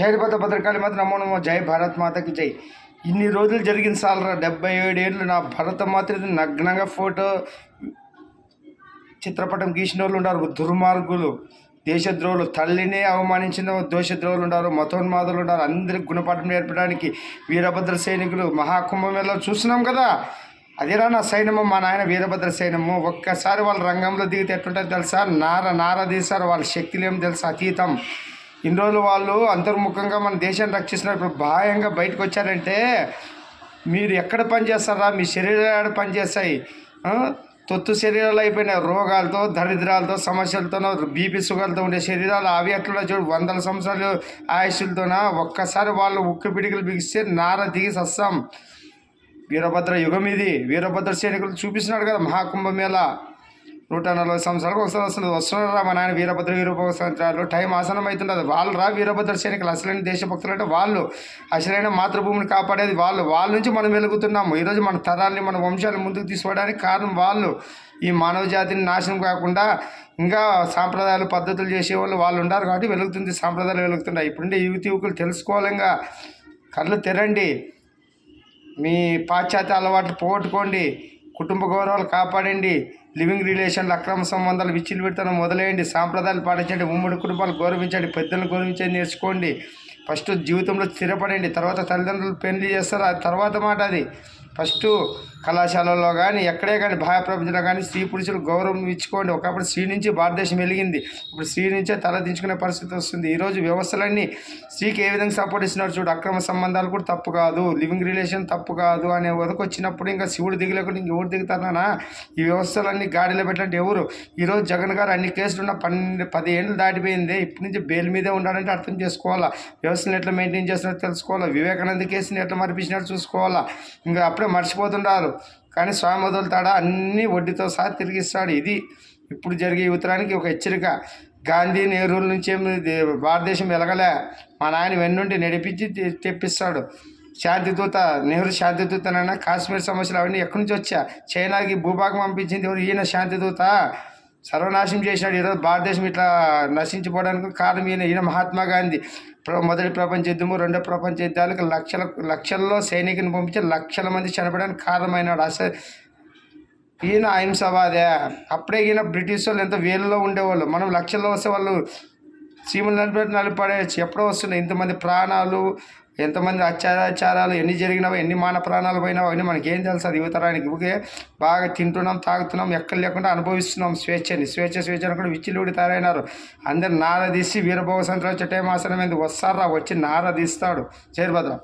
జై భద్రకాళి మాత నమో నమో జై భారత్ మాతకి జై. ఇన్ని రోజులు జరిగిన సాలరా డెబ్బై ఏడేళ్ళు నా భరత మాత నగ్నంగా ఫోటో చిత్రపటం గీసిన వాళ్ళు ఉన్నారు. దుర్మార్గులు దేశద్రోహులు తల్లిని అవమానించిన దోషద్రోహులు ఉన్నారు. మతోన్మాదులు ఉన్నారు. అందరికి గుణపాఠం నేర్పడానికి వీరభద్ర సైనికులు మహాకుంభమేళలో చూస్తున్నాం కదా. అదేరా నా సైన్యము మా నాయన వీరభద్ర సైన్యము. ఒక్కసారి వాళ్ళ రంగంలో దిగితే ఎట్టుంటుంది తెలుసా? నార నార తీశారు వాళ్ళ శక్తులు ఏం తెలుసా? అతీతం. ఇన్ని రోజులు వాళ్ళు అంతర్ముఖంగా మన దేశాన్ని రక్షిస్తున్నారు. ఇప్పుడు భాయంగా బయటకు వచ్చారంటే మీరు ఎక్కడ పని చేస్తారా? మీ శరీరాలు పనిచేస్తాయి తొత్తు శరీరాలు అయిపోయినాయి. రోగాలతో దరిద్రాలతో సమస్యలతోనో బీపీ షుగర్తో ఉండే శరీరాలు అవి ఎట్లా చూడు. వందల సంవత్సరాలు ఆయుష్లతోన ఒక్కసారి వాళ్ళు ఉక్కు పిడికలు బిగిస్తే నార దిగి సస్తాం వీరభద్ర యుగం ఇది. వీరభద్ర సైనికులు చూపిస్తున్నాడు కదా మహాకుంభమేళ నూట నలభై సంవత్సరాలకు ఒకసారి వస్తుంది వస్తున్నారా మా నాయన వీరభద్ర వీరభద్ర సంవత్సరాలు. టైం ఆసనం అవుతుంటుంది వాళ్ళు రా వీరభద్ర సైనికులు అసలైన దేశభక్తులు అంటే వాళ్ళు. అసలైన మాతృభూమిని కాపాడేది వాళ్ళు. వాళ్ళ నుంచి మనం వెలుగుతున్నాము. ఈరోజు మన తరాన్ని మన వంశాలను ముందుకు తీసుకోవడానికి కారణం వాళ్ళు. ఈ మానవ జాతిని నాశనం కాకుండా ఇంకా సాంప్రదాయాలు పద్ధతులు చేసేవాళ్ళు వాళ్ళు ఉన్నారు కాబట్టి వెలుగుతుంది సాంప్రదాయాలు వెలుగుతున్నాయి. ఇప్పుడుండే యువతి యువకులు తెలుసుకోవాలంగా. కళ్ళు తెరండి మీ పాశ్చాత్య అలవాట్లు పోగొట్టుకోండి. కుటుంబ గౌరవాలు కాపాడండి. లివింగ్ రిలేషన్లు అక్రమ సంబంధాలు విచ్చిలు పెడతాను మొదలయ్యండి సాంప్రదాయాలు పాటించండి. ఉమ్మడి కుటుంబాలు గౌరవించండి. పెద్దలను గౌరవించండి. నేర్చుకోండి. ఫస్ట్ జీవితంలో స్థిరపడండి. తర్వాత తల్లిదండ్రులు పెళ్ళి చేస్తారు. అది తర్వాత మాట అది. ఫస్ట్ కళాశాలలో కానీ ఎక్కడే కానీ బాహ్య ప్రపంచంలో కానీ స్త్రీ పురుషులు గౌరవం ఇచ్చుకోండి. ఒకప్పుడు స్త్రీ నుంచి భారతదేశం వెలిగింది. ఇప్పుడు స్త్రీ నుంచే తలదించుకునే పరిస్థితి వస్తుంది. ఈరోజు వ్యవస్థలన్నీ స్త్రీకి ఏ విధంగా సపోర్ట్ ఇస్తున్నారు చూడు. అక్రమ సంబంధాలు కూడా తప్పు కాదు. లివింగ్ రిలేషన్ తప్పు కాదు అనే వరకు వచ్చినప్పుడు ఇంకా శివుడు దిగలేకుండా ఇంకెవరు దిగుతానా ఈ వ్యవస్థలన్నీ గాడిలో పెట్టాలంటే ఎవరు? ఈరోజు జగన్ గారు అన్ని కేసులు ఉన్న పన్నెండు పది ఏళ్ళు దాటిపోయింది. ఇప్పటి నుంచి బెయిల్ మీదే ఉండాలంటే అర్థం చేసుకోవాలా? వ్యవస్థను ఎట్లా మెయింటైన్ చేస్తున్నారో తెలుసుకోవాలా? వివేకానంద కేసుని ఎట్లా మరిపించినట్టు చూసుకోవాలా? ఇంకా అప్పుడే మర్చిపోతుంటారు కానీ స్వామి వదులుతాడా అన్నీ వడ్డీతో సహా తిరిగిస్తాడు. ఇది ఇప్పుడు జరిగే యువతరానికి ఒక హెచ్చరిక. గాంధీ నెహ్రూల నుంచి భారతదేశం వెలగలే? మా నాయన వెన్నుండి నడిపించి తెప్పిస్తాడు. శాంతిదూత నెహ్రూ శాంతిదూతనైనా కాశ్మీర్ సమస్యలు అవన్నీ ఎక్కడి నుంచి వచ్చా? చైనాకి భూభాగం పంపించింది ఎవరు? ఈయన శాంతిదూత సర్వనాశనం చేసినాడు. ఈరోజు భారతదేశం ఇట్లా నశించిపోవడానికి కారణం ఈయన ఈయన మహాత్మా గాంధీ. మొదటి ప్రపంచ యుద్ధము రెండో ప్రపంచ యుద్ధాలకు లక్షల లక్షల్లో సైనికుని పంపించి లక్షల మంది చనిపోవడానికి కారణమైనాడు. అసలు ఈయన అహింసవాదే. అప్పుడే ఈయన బ్రిటిష్ వాళ్ళు ఎంత వేలలో ఉండేవాళ్ళు. మనం లక్షల్లో వస్తే వాళ్ళు చీమలు నలిపి నలిపడేయచ్చు ఎప్పుడో వస్తున్నాయి ఇంతమంది ప్రాణాలు ఎంతమంది అత్యాచారాలు ఎన్ని జరిగినావో ఎన్ని మాన ప్రాణాలు పోయినావో అవన్నీ మనకేం తెలుసు. అది యువతరానికి ఊకే బాగా తింటున్నాం తాగుతున్నాం ఎక్కడ లేకుండా అనుభవిస్తున్నాం. స్వేచ్ఛని స్వేచ్ఛ స్వేచ్ఛ కూడా విచ్చిలుడి తయారైనారు. అందరు నారదీసి వీరభోగ సంతరం వచ్చే మాసనం ఆసనం ఏంది వస్తారా? వచ్చి నారదీస్తాడు. చేరుభద్రం